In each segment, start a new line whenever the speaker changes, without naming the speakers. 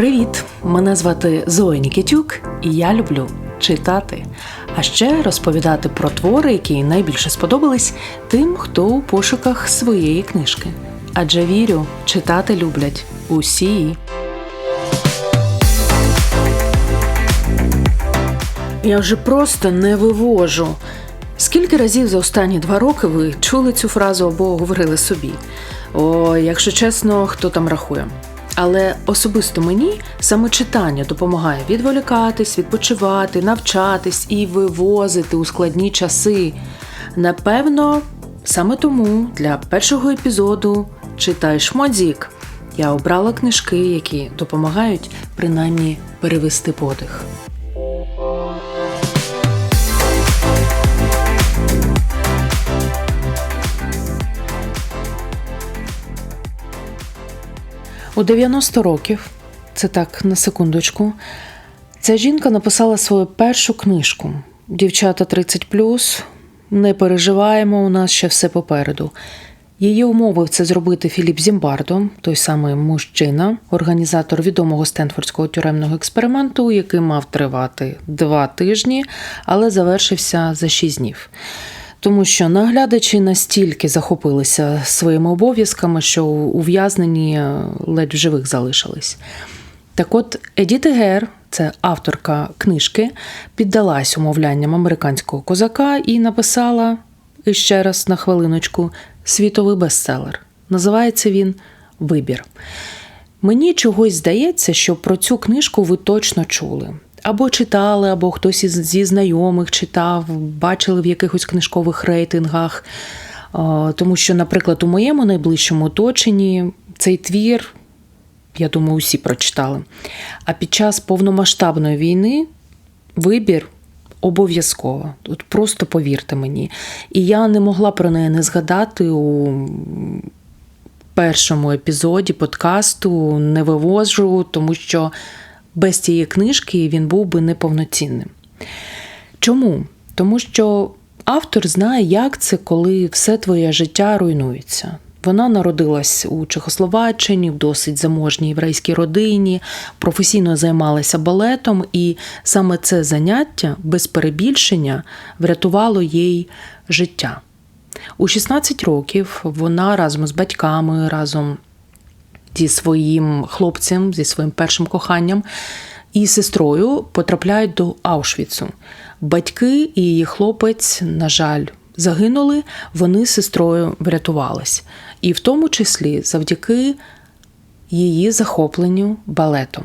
Привіт! Мене звати Зоя Нікітюк, і я люблю читати. А ще розповідати про твори, які найбільше сподобались тим, хто у пошуках своєї книжки. Адже вірю, читати люблять усі. Я вже просто не вивожу. Скільки разів за останні два роки ви чули цю фразу або говорили собі? О, якщо чесно, хто там рахує. Але особисто мені саме читання допомагає відволікатись, відпочивати, навчатись і вивозити у складні часи. Напевно, саме тому для першого епізоду Читай шмодзік я обрала книжки, які допомагають принаймні перевести подих. У 90 років, це так на секундочку, ця жінка написала свою першу книжку. Дівчата 30 не переживаємо, у нас ще все попереду. Її умовив це зробити Філіп Зімбардо, той самий мужчина, організатор відомого Стенфордського тюремного експерименту, який мав тривати два тижні, але завершився за шість днів тому що наглядачі настільки захопилися своїми обов'язками, що ув'язнені е, ледь в живих залишились. Так от Едіт Гер, це авторка книжки, піддалась умовлянням американського козака і написала ще раз на хвилиночку світовий бестселер. Називається він Вибір. Мені чогось здається, що про цю книжку ви точно чули або читали, або хтось із зі знайомих читав, бачили в якихось книжкових рейтингах. Тому що, наприклад, у моєму найближчому оточенні цей твір, я думаю, усі прочитали. А під час повномасштабної війни вибір обов'язково. От Просто повірте мені. І я не могла про неї не згадати у першому епізоді подкасту, не вивожу, тому що без цієї книжки він був би неповноцінним. Чому? Тому що автор знає, як це, коли все твоє життя руйнується. Вона народилась у Чехословаччині в досить заможній єврейській родині, професійно займалася балетом, і саме це заняття без перебільшення врятувало їй життя. У 16 років вона разом з батьками, разом зі своїм хлопцем, зі своїм першим коханням і сестрою потрапляють до Аушвіцу. Батьки і її хлопець, на жаль, загинули, вони з сестрою врятувались. І в тому числі завдяки її захопленню балетом.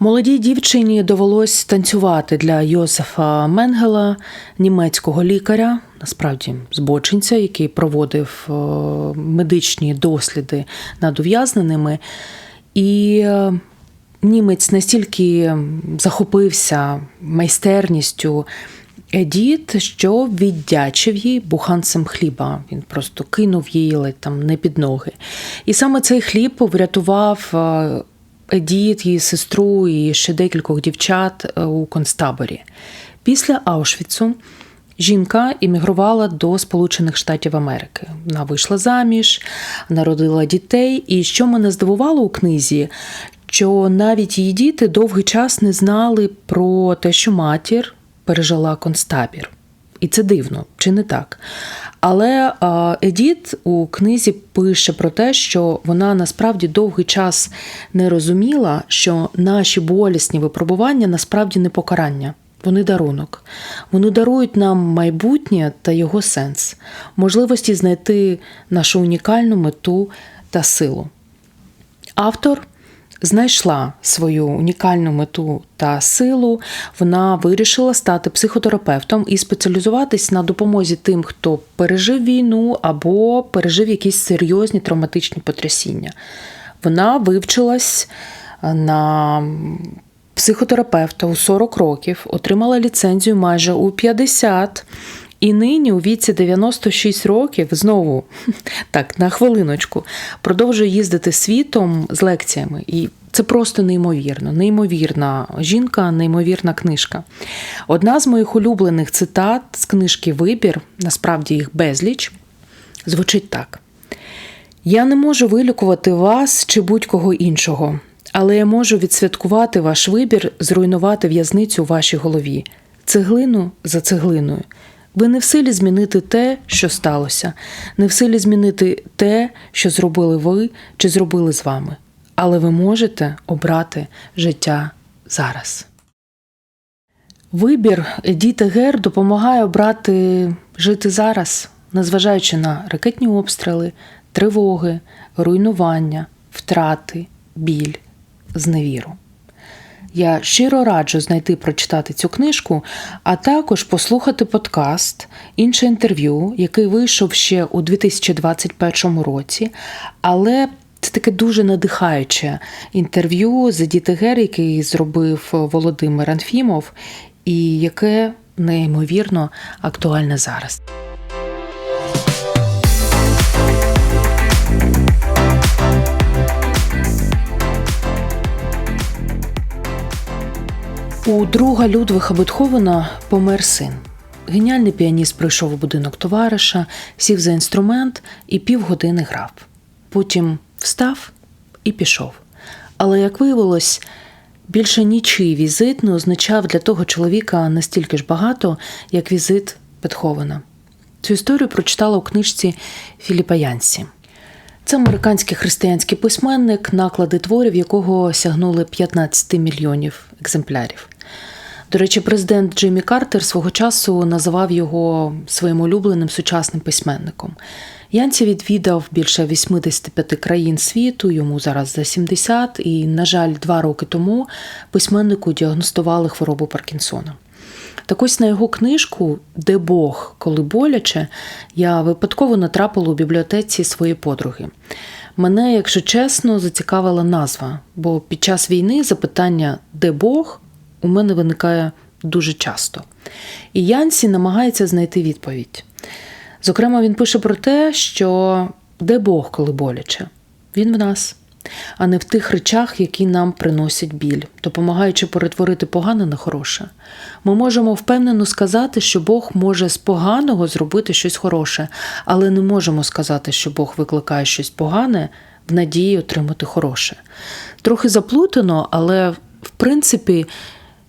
Молодій дівчині довелось танцювати для Йосифа Менгела, німецького лікаря, насправді збочинця, який проводив е, медичні досліди над ув'язненими. І е, німець настільки захопився майстерністю Едіт, що віддячив їй буханцем хліба. Він просто кинув її ледь там не під ноги. І саме цей хліб врятував Едіт, її сестру і ще декількох дівчат е, у концтаборі. Після Аушвіцу жінка іммігрувала до Сполучених Штатів Америки. Вона вийшла заміж, народила дітей. І що мене здивувало у книзі, що навіть її діти довгий час не знали про те, що матір пережила концтабір. І це дивно, чи не так? Але Едіт у книзі пише про те, що вона насправді довгий час не розуміла, що наші болісні випробування насправді не покарання. Вони дарунок. Вони дарують нам майбутнє та його сенс, можливості знайти нашу унікальну мету та силу. Автор знайшла свою унікальну мету та силу, вона вирішила стати психотерапевтом і спеціалізуватись на допомозі тим, хто пережив війну або пережив якісь серйозні травматичні потрясіння. Вона вивчилась е, на психотерапевта у 40 років, отримала ліцензію майже у 50. І нині у віці 96 років знову так на хвилиночку продовжує їздити світом з лекціями. І це просто неймовірно, неймовірна жінка, неймовірна книжка. Одна з моїх улюблених цитат з книжки Вибір, насправді їх безліч, звучить так: Я не можу вилікувати вас чи будь-кого іншого, Але я можу відсвяткувати ваш вибір, зруйнувати в'язницю у вашій голові, цеглину за цеглиною. Ви не в силі змінити те, що сталося, не в силі змінити те, що зробили ви чи зробили з вами. Але ви можете обрати життя зараз. Вибір Едіти Гер допомагає обрати жити зараз, незважаючи на ракетні обстріли, тривоги, руйнування, втрати, біль, зневіру. Я щиро раджу знайти прочитати цю книжку, а також послухати подкаст, інше інтерв'ю, який вийшов ще у 2021 році, але це таке дуже надихаюче інтерв'ю з Едіти Гер, який зробив Володимир Анфімов, і яке неймовірно актуальне зараз. У друга Людвига Бетховена помер син. Геніальний піаніст прийшов у будинок товариша, сів за інструмент і півгодини грав. Потім встав і пішов. Але, як виявилось, більше нічий візит не означав для того чоловіка настільки ж багато, як візит Бетховена. Цю історію прочитала у книжці Філіпа Янсі. Це американський християнський письменник, наклади творів якого сягнули 15 мільйонів екземплярів. До речі, президент Джиммі Картер свого часу називав його своїм улюбленим сучасним письменником. Янці відвідав більше 85 країн світу, йому зараз за 70, і, на жаль, два роки тому письменнику діагностували хворобу Паркінсона. Так ось на його книжку Де Бог, коли боляче, я випадково натрапила у бібліотеці своєї подруги. Мене, якщо чесно, зацікавила назва, бо під час війни запитання Де Бог у мене виникає дуже часто. І Янсі намагається знайти відповідь. Зокрема, він пише про те, що де Бог, коли боляче? Він в нас, а не в тих речах, які нам приносять біль, допомагаючи перетворити погане на хороше. Ми можемо впевнено сказати, що Бог може з поганого зробити щось хороше, але не можемо сказати, що Бог викликає щось погане в надії отримати хороше. Трохи заплутано, але в принципі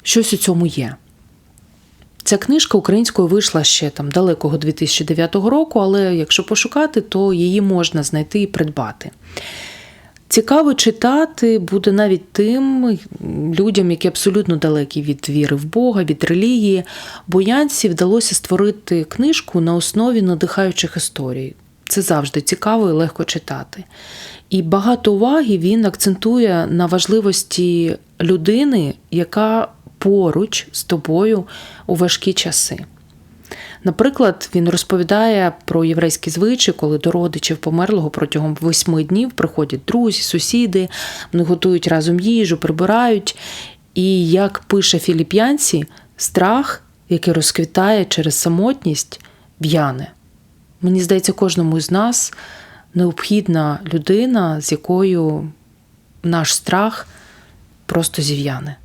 щось у цьому є. Ця книжка українською вийшла ще там далекого 2009 року, але якщо пошукати, то її можна знайти і придбати. Цікаво читати буде навіть тим людям, які абсолютно далекі від віри в Бога, від релігії, бо Янсі вдалося створити книжку на основі надихаючих історій. Це завжди цікаво і легко читати. І багато уваги він акцентує на важливості людини, яка поруч з тобою у важкі часи. Наприклад, він розповідає про єврейські звичаї, коли до родичів померлого протягом восьми днів приходять друзі, сусіди, вони готують разом їжу, прибирають. І як пише Філіп'янці, страх, який розквітає через самотність, в'яне. Мені здається, кожному з нас необхідна людина, з якою наш страх просто зів'яне.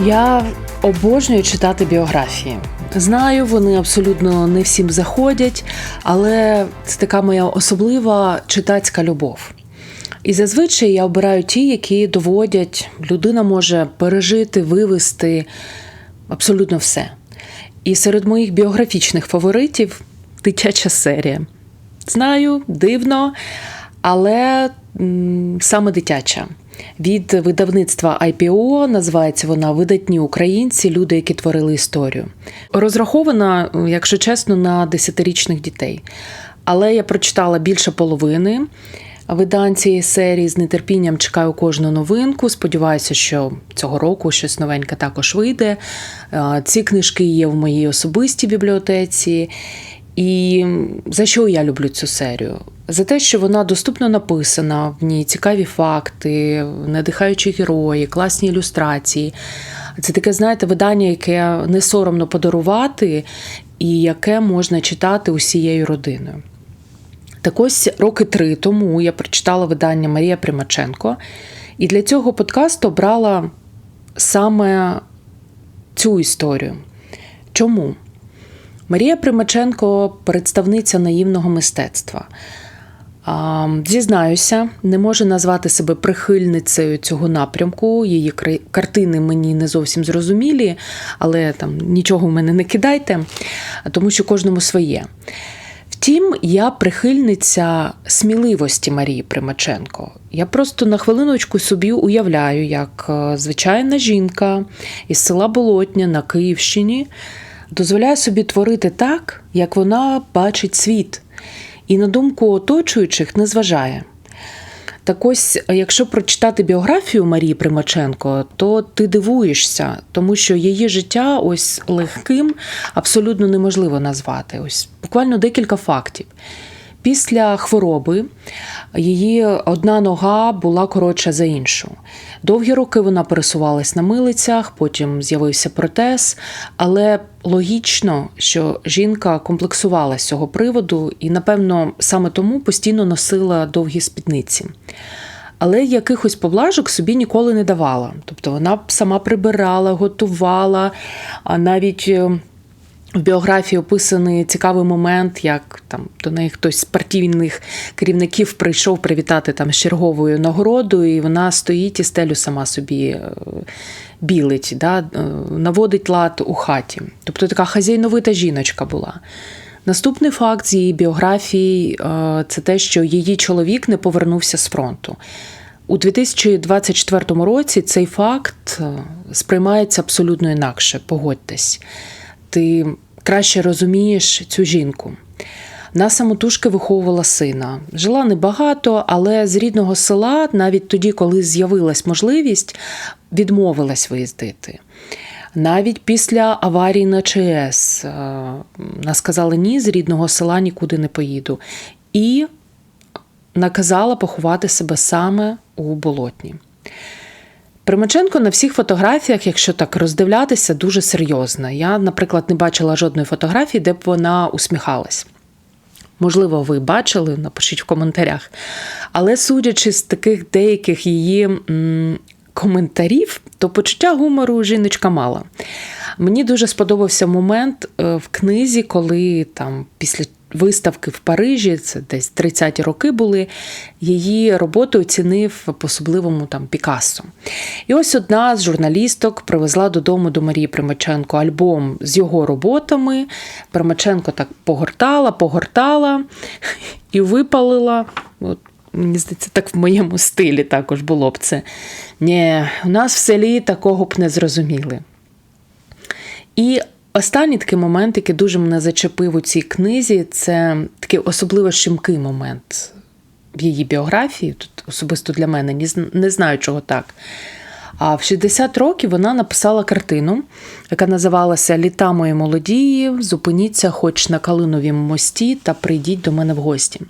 Я обожнюю читати біографії. Знаю, вони абсолютно не всім заходять, але це така моя особлива читацька любов. І зазвичай я обираю ті, які доводять, людина може пережити, вивести абсолютно все. І серед моїх біографічних фаворитів дитяча серія. Знаю, дивно, але м, саме дитяча від видавництва IPO. Називається вона Видатні українці, люди, які творили історію. Розрахована, якщо чесно, на десятирічних дітей. Але я прочитала більше половини. Видань цієї серії з нетерпінням чекаю кожну новинку. Сподіваюся, що цього року щось новеньке також вийде. Ці книжки є в моїй особистій бібліотеці. І за що я люблю цю серію? За те, що вона доступно написана, в ній цікаві факти, надихаючі герої, класні ілюстрації. Це таке, знаєте, видання, яке не соромно подарувати, і яке можна читати усією родиною. Так ось роки три тому я прочитала видання Марія Примаченко, і для цього подкасту брала саме цю історію. Чому? Марія Примаченко представниця наївного мистецтва. Зізнаюся, не можу назвати себе прихильницею цього напрямку. Її картини мені не зовсім зрозумілі, але там нічого в мене не кидайте, тому що кожному своє. Втім, я прихильниця сміливості Марії Примаченко. Я просто на хвилиночку собі уявляю, як е, звичайна жінка із села Болотня на Київщині дозволяє собі творити так, як вона бачить світ і на думку оточуючих не зважає. Так ось, якщо прочитати біографію Марії Примаченко, то ти дивуєшся, тому що її життя ось легким абсолютно неможливо назвати. Ось буквально декілька фактів. Після хвороби її одна нога була коротша за іншу. Довгі роки вона пересувалась на милицях, потім з'явився протез, але логічно, що жінка комплексувала з цього приводу і, напевно, саме тому постійно носила довгі спідниці. Але якихось поблажок собі ніколи не давала. Тобто вона сама прибирала, готувала, а навіть. В біографії описаний цікавий момент, як там до неї хтось з партійних керівників прийшов привітати там з черговою нагородою, і вона стоїть і стелю сама собі е, білить, да, е, наводить лад у хаті. Тобто така хазяйновита жіночка була. Наступний факт з її біографії е, це те, що її чоловік не повернувся з фронту. У 2024 році цей факт сприймається абсолютно інакше, погодьтесь ти краще розумієш цю жінку. На самотужки виховувала сина. Жила небагато, але з рідного села, навіть тоді, коли з'явилась можливість, відмовилась виїздити. Навіть після аварії на ЧС вона сказала ні, з рідного села нікуди не поїду. І наказала поховати себе саме у болотні. Примаченко на всіх фотографіях, якщо так роздивлятися, дуже серйозна. Я, наприклад, не бачила жодної фотографії, де б вона усміхалась. Можливо, ви бачили, напишіть в коментарях. Але судячи з таких деяких її м, коментарів, то почуття гумору жіночка мала. Мені дуже сподобався момент е, в книзі, коли там після виставки в Парижі, це десь 30-ті роки були, її роботу оцінив по-особливому там Пікассо. І ось одна з журналісток привезла додому до Марії Примаченко альбом з його роботами. Примаченко так погортала, погортала і випалила. От, Мені здається, так в моєму стилі також було б це. Ні, у нас в селі такого б не зрозуміли. І Останній такий момент, який дуже мене зачепив у цій книзі, це такий особливо щемкий момент в її біографії. Тут особисто для мене не знаю, чого так. А в 60 років вона написала картину, яка називалася Літа мої молодії. Зупиніться, хоч на Калиновім мості, та прийдіть до мене в гості.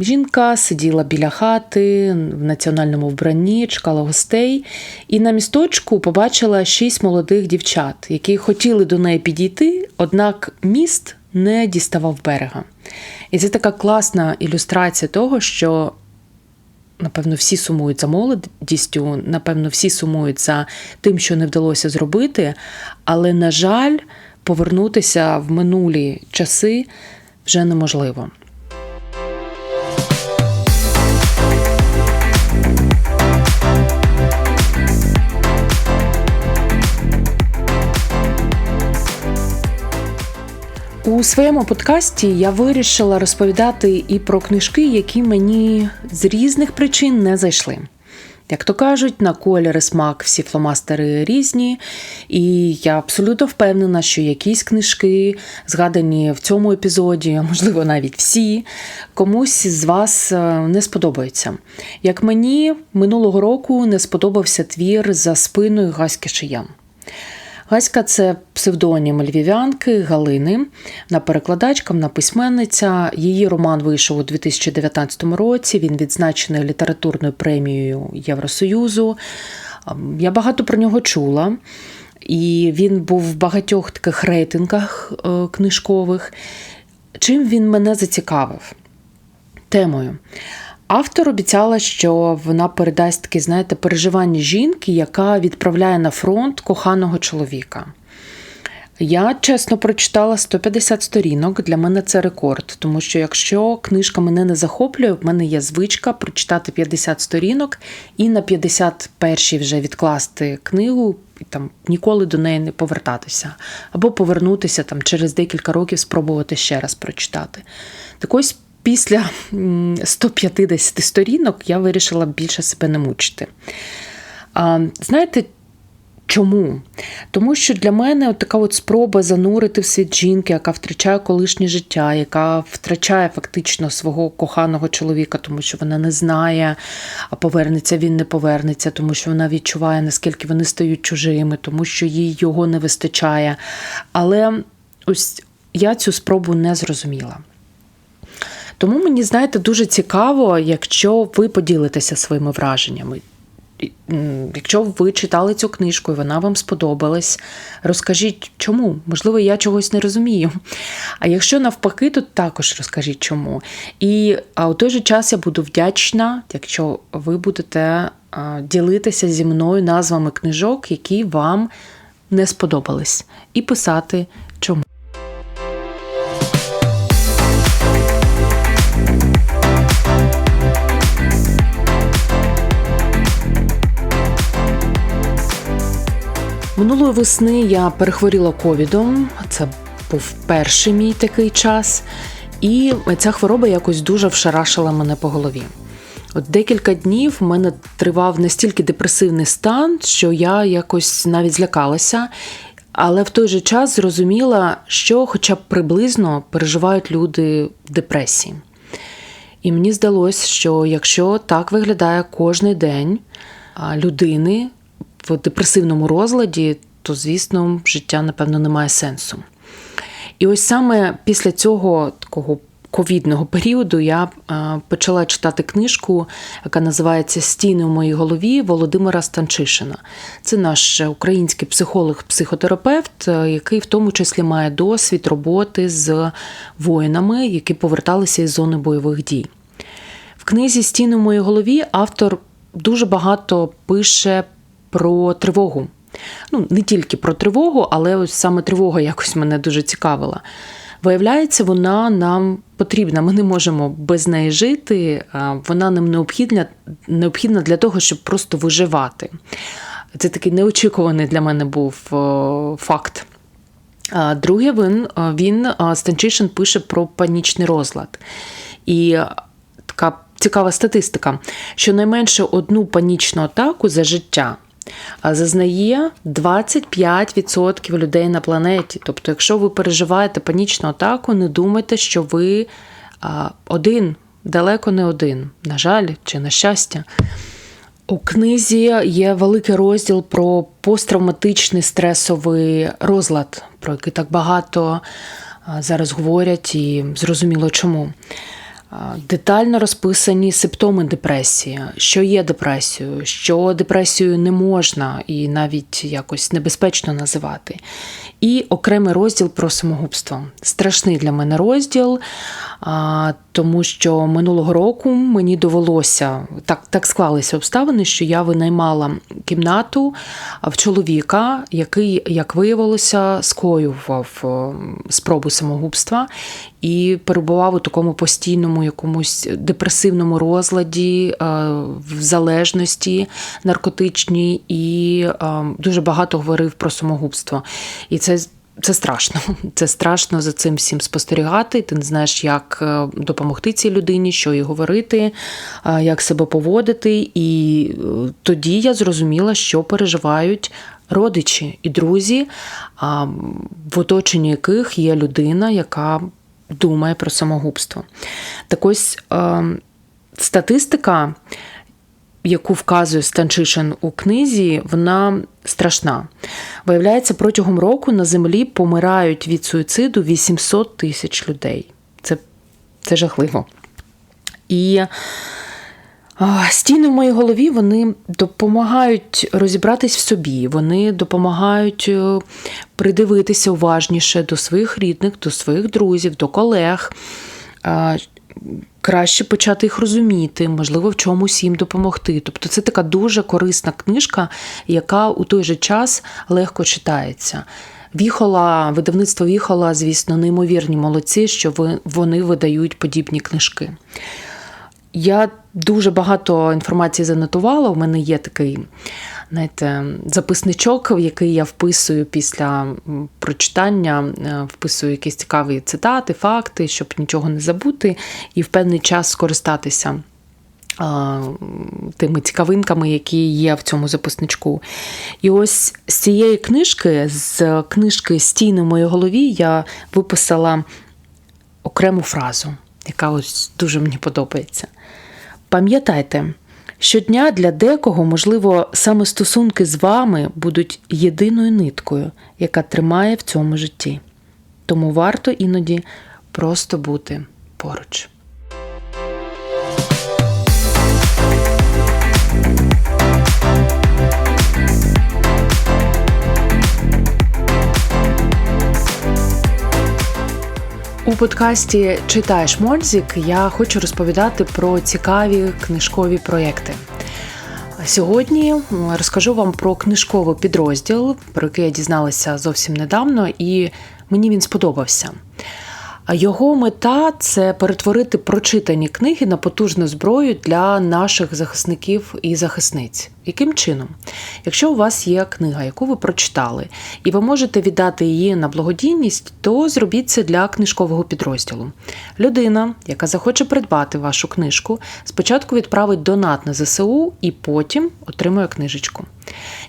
Жінка сиділа біля хати в національному вбранні, чекала гостей, і на місточку побачила шість молодих дівчат, які хотіли до неї підійти, однак міст не діставав берега. І це така класна ілюстрація того, що. Напевно, всі сумують за молодістю, напевно, всі сумують за тим, що не вдалося зробити, але, на жаль, повернутися в минулі часи вже неможливо. У своєму подкасті я вирішила розповідати і про книжки, які мені з різних причин не зайшли. Як то кажуть, на колір смак всі фломастери різні, і я абсолютно впевнена, що якісь книжки, згадані в цьому епізоді, а можливо навіть всі, комусь з вас е, не сподобаються. Як мені минулого року не сподобався твір за спиною Гаськи Шиян. Гаська це псевдонім львів'янки Галини, на перекладачка, на письменниця. Її роман вийшов у 2019 році. Він відзначений літературною премією Євросоюзу. Я багато про нього чула. І він був в багатьох таких рейтингах е, книжкових. Чим він мене зацікавив? Темою. Автор обіцяла, що вона передасть таке, знаєте, переживання жінки, яка відправляє на фронт коханого чоловіка. Я чесно прочитала 150 сторінок. Для мене це рекорд, тому що якщо книжка мене не захоплює, в мене є звичка прочитати 50 сторінок і на 51 вже відкласти книгу і там ніколи до неї не повертатися, або повернутися там через декілька років, спробувати ще раз прочитати. Так ось після 150 сторінок я вирішила більше себе не мучити. А, Знаєте, Чому? Тому що для мене от така от спроба занурити в світ жінки, яка втрачає колишнє життя, яка втрачає фактично свого коханого чоловіка, тому що вона не знає, а повернеться він не повернеться, тому що вона відчуває, наскільки вони стають чужими, тому що їй його не вистачає. Але ось я цю спробу не зрозуміла. Тому мені, знаєте, дуже цікаво, якщо ви поділитеся своїми враженнями. Якщо ви читали цю книжку і вона вам сподобалась, розкажіть чому. Можливо, я чогось не розумію. А якщо навпаки, то також розкажіть чому. І а у той же час я буду вдячна, якщо ви будете ділитися зі мною назвами книжок, які вам не сподобались, і писати Минулої весни я перехворіла ковідом. Це був перший мій такий час, і ця хвороба якось дуже вшарашила мене по голові. От декілька днів в мене тривав настільки депресивний стан, що я якось навіть злякалася, але в той же час зрозуміла, що, хоча б приблизно переживають люди в депресії. І мені здалося, що якщо так виглядає кожний день людини, в депресивному розладі, то, звісно, життя, напевно, не має сенсу. І ось саме після цього такого ковідного періоду я почала читати книжку, яка називається Стіни у моїй голові Володимира Станчишина. Це наш український психолог-психотерапевт, який в тому числі має досвід роботи з воїнами, які поверталися із зони бойових дій. В книзі Стіни у моїй голові автор дуже багато пише про тривогу. Ну, не тільки про тривогу, але ось саме тривога якось мене дуже цікавила. Виявляється, вона нам потрібна. Ми не можемо без неї жити, вона нам необхідна необхідна для того, щоб просто виживати. Це такий неочікуваний для мене був факт. Друге, він, він Станчишин пише про панічний розлад. І така цікава статистика: що найменше одну панічну атаку за життя зазнає 25% людей на планеті. Тобто, якщо ви переживаєте панічну атаку, не думайте, що ви один, далеко не один. На жаль, чи на щастя. У книзі є великий розділ про посттравматичний стресовий розлад, про який так багато зараз говорять, і зрозуміло чому. Детально розписані симптоми депресії, що є депресією, що депресією не можна і навіть якось небезпечно називати. І окремий розділ про самогубство. Страшний для мене розділ, тому що минулого року мені довелося так так склалися обставини, що я винаймала кімнату в чоловіка, який, як виявилося, скоював спробу самогубства і перебував у такому постійному якомусь депресивному розладі, в залежності наркотичній, і дуже багато говорив про самогубство. І це це страшно. Це страшно за цим всім спостерігати. Ти не знаєш, як е, допомогти цій людині, що їй говорити, як себе поводити. І е, тоді я зрозуміла, що переживають родичі і друзі, в оточенні яких є людина, яка думає про самогубство. Так ось е, статистика яку вказує Станчишин у книзі, вона страшна. Виявляється, протягом року на землі помирають від суїциду 800 тисяч людей. Це, Це жахливо. І Стіни в моїй голові вони допомагають розібратись в собі, вони допомагають е, придивитися уважніше до своїх рідних, до своїх друзів, до колег, краще почати їх розуміти, можливо, в чомусь їм допомогти. Тобто це така дуже корисна книжка, яка у той же час легко читається. Віхола, видавництво Віхола, звісно, неймовірні молодці, що вони видають подібні книжки. Я дуже багато інформації занотувала. У мене є такий знаєте, записничок, в який я вписую після прочитання, е, вписую якісь цікаві цитати, факти, щоб нічого не забути, і в певний час скористатися. Тими цікавинками, які є в цьому записничку. І ось з цієї книжки, з книжки Стіни в моїй голові, я виписала окрему фразу, яка ось дуже мені подобається. Пам'ятайте, щодня для декого, можливо, саме стосунки з вами будуть єдиною ниткою, яка тримає в цьому житті. Тому варто іноді просто бути поруч. Подкасті Читаєш Мользік я хочу розповідати про цікаві книжкові проєкти. Сьогодні розкажу вам про книжковий підрозділ, про який я дізналася зовсім недавно, і мені він сподобався. Його мета це перетворити прочитані книги на потужну зброю для наших захисників і захисниць. Яким чином? Якщо у вас є книга, яку ви прочитали, і ви можете віддати її на благодійність, то зробіть це для книжкового підрозділу. Людина, яка захоче придбати вашу книжку, спочатку відправить донат на ЗСУ і потім отримує книжечку.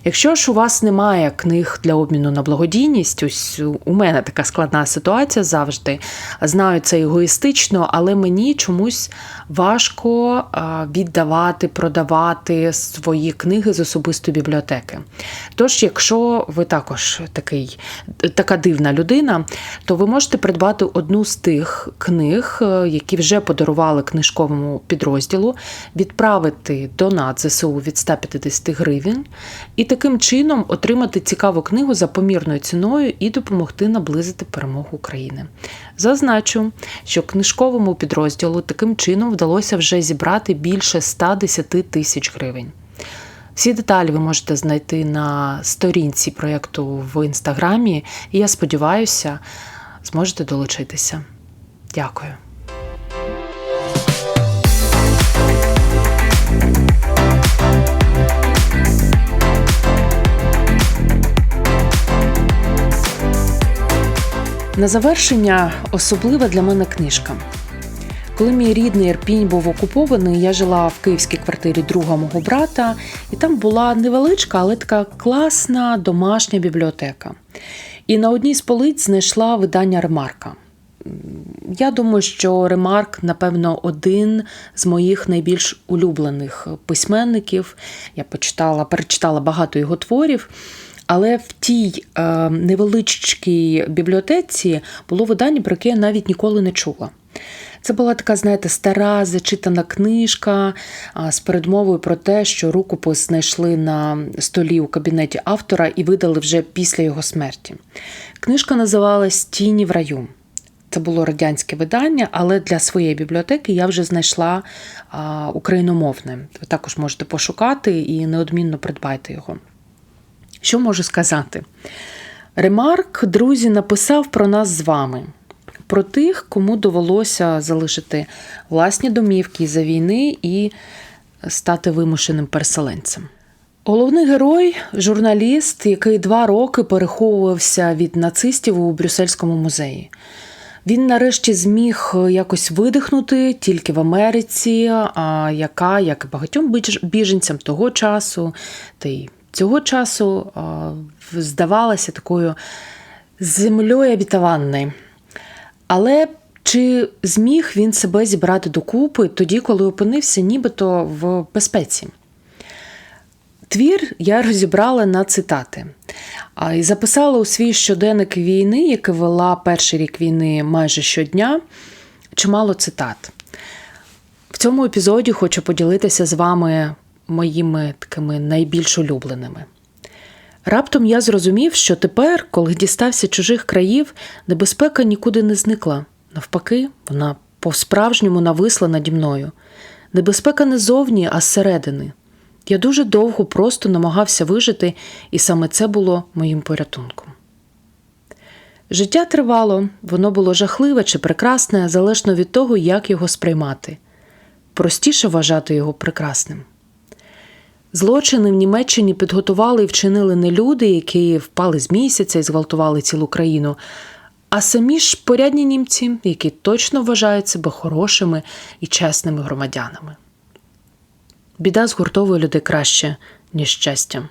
Якщо ж у вас немає книг для обміну на благодійність, ось у мене така складна ситуація завжди. Знаю, це егоїстично, але мені чомусь важко віддавати, продавати свої книги з особистої бібліотеки. Тож, якщо ви також такий, така дивна людина, то ви можете придбати одну з тих книг, е, які вже подарували книжковому підрозділу, відправити донат ЗСУ від 150 гривень і таким чином отримати цікаву книгу за помірною ціною і допомогти наблизити перемогу України. Зазначу, що книжковому підрозділу таким чином вдалося вже зібрати більше 110 тисяч гривень. Всі деталі ви можете знайти на сторінці проєкту в інстаграмі, і я сподіваюся, зможете долучитися. Дякую. На завершення особлива для мене книжка. Коли мій рідний Ірпінь був окупований, я жила в київській квартирі друга мого брата, і там була невеличка, але така класна домашня бібліотека. І на одній з полиць знайшла видання Ремарка. Я думаю, що Ремарк, напевно, один з моїх найбільш улюблених письменників. Я почитала, перечитала багато його творів. Але в тій е, невеличкій бібліотеці було видання, про яке я навіть ніколи не чула. Це була така, знаєте, стара зачитана книжка з передмовою про те, що рукопис знайшли на столі у кабінеті автора і видали вже після його смерті. Книжка називалась Тіні в раю. Це було радянське видання, але для своєї бібліотеки я вже знайшла україномовне. Ви також можете пошукати і неодмінно придбайте його. Що можу сказати? Ремарк, друзі, написав про нас з вами про тих, кому довелося залишити власні домівки за війни і стати вимушеним переселенцем. Головний герой журналіст, який два роки переховувався від нацистів у Брюссельському музеї. Він нарешті зміг якось видихнути тільки в Америці, яка, як і багатьом біженцям того часу, та й цього часу здавалася такою землею обітованною. Але чи зміг він себе зібрати докупи тоді, коли опинився нібито в безпеці? Твір я розібрала на цитати і записала у свій щоденник війни, який вела перший рік війни майже щодня, чимало цитат. В цьому епізоді хочу поділитися з вами моїми такими найбільш улюбленими. Раптом я зрозумів, що тепер, коли дістався чужих країв, небезпека нікуди не зникла. Навпаки, вона по-справжньому нависла наді мною. Небезпека не зовні, а зсередини. Я дуже довго просто намагався вижити, і саме це було моїм порятунком. Життя тривало, воно було жахливе чи прекрасне, залежно від того, як його сприймати. Простіше вважати його прекрасним. Злочини в Німеччині підготували і вчинили не люди, які впали з місяця і зґвалтували цілу країну, а самі ж порядні німці, які точно вважають себе хорошими і чесними громадянами. Біда згуртовує людей краще, ніж щастя.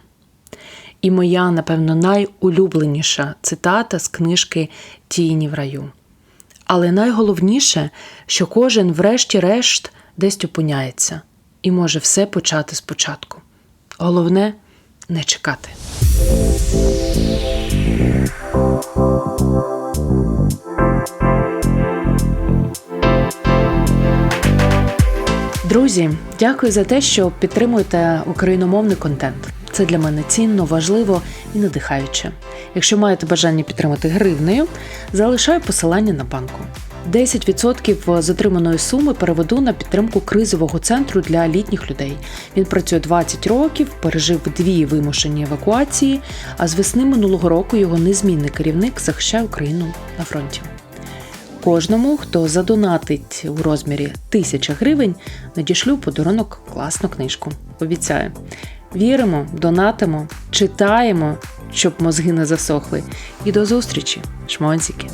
І моя, напевно, найулюбленіша цитата з книжки Тіні в раю. Але найголовніше, що кожен, врешті-решт, десь опиняється і може все почати спочатку. Головне не чекати. Друзі, дякую за те, що підтримуєте україномовний контент. Це для мене цінно, важливо і надихаюче. Якщо маєте бажання підтримати гривнею, залишаю посилання на банку. 10% з отриманої суми переведу на підтримку кризового центру для літніх людей. Він працює 20 років, пережив дві вимушені евакуації, а з весни минулого року його незмінний керівник захищає Україну на фронті. Кожному, хто задонатить у розмірі 1000 гривень, надішлю подарунок класну книжку. Обіцяю. Віримо, донатимо, читаємо, щоб мозги не засохли. І до зустрічі, шмонсіки!